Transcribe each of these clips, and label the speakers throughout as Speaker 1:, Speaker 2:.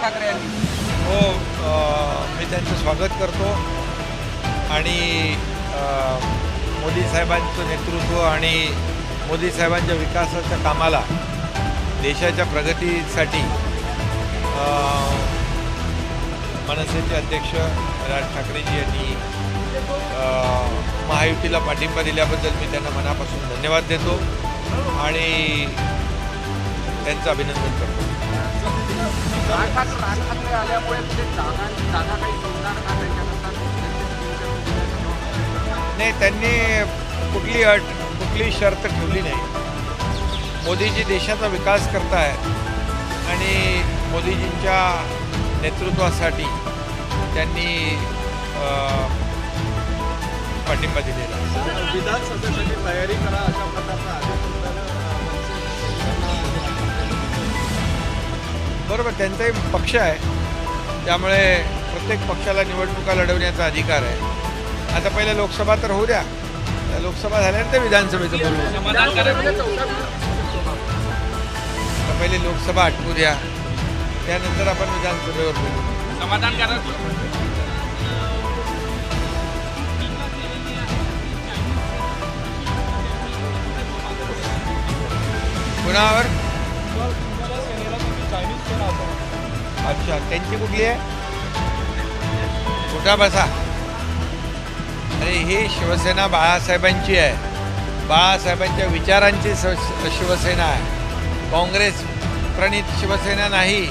Speaker 1: राज ठाकरे यांनी.
Speaker 2: हो मी त्यांचं स्वागत करतो. आणि मोदी साहेबांचं नेतृत्व आणि मोदी साहेबांच्या विकासाच्या कामाला देशाच्या प्रगतीसाठी मनसेचे अध्यक्ष राज ठाकरेजी यांनी महायुतीला पाठिंबा दिल्याबद्दल मी त्यांना मनापासून धन्यवाद देतो. आणि त्यांचं अभिनंदन करतो.
Speaker 1: राज ठाकरे आल्यामुळे कुठे जागा जागा काही सोडणार का त्याच्यानंतर
Speaker 2: नाही त्यांनी कुठली अट कुठली शर्त ठेवली नाही. मोदीजी देशाचा विकास करताय आणि मोदीजींच्या नेतृत्वासाठी त्यांनी पाठिंबा दिलेला
Speaker 3: विधानसभेसाठी तयारी करा अशा प्रकारचा
Speaker 2: बरोबर त्यांचाही पक्ष आहे. त्यामुळे प्रत्येक पक्षाला निवडणुका लढवण्याचा अधिकार आहे. आता पहिले लोकसभा तर होऊ द्या. लोकसभा झाल्यानंतर विधानसभेचं बोलू आता पहिले लोकसभा आटवू द्या. त्यानंतर आपण विधानसभेवर बोलू.
Speaker 1: समाधानकारक
Speaker 2: कुणावर? अच्छा त्यांची कुठली आहे? कुठा बसा? अरे ही शिवसेना बाळासाहेबांची आहे. बाळासाहेबांच्या विचारांची स- शिवसेना आहे. काँग्रेस प्रणित शिवसेना नाही.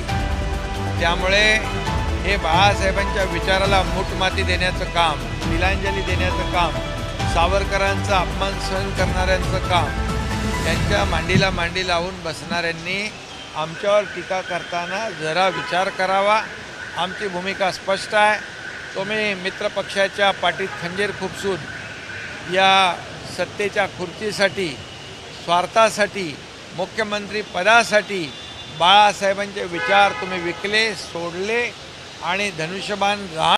Speaker 2: त्यामुळे हे बाळासाहेबांच्या विचाराला मूठमाती देण्याचं काम तिलांजली देण्याचं काम सावरकरांचा अपमान सहन करणाऱ्यांचं काम त्यांच्या मांडीला मांडी लावून बसणाऱ्यांनी आमच्यावर टीका करताना जरा विचार करावा. आमची भूमिका स्पष्ट आहे. तुम्ही मित्रपक्षाच्या पाठीत खंजीर खुपसून या सत्तेच्या खुर्चीसाठी स्वार्थासाठी मुख्यमंत्री पदासाठी बाळासाहेबांचे विचार तुम्ही विकले सोडले आणि धनुष्यबाण राहा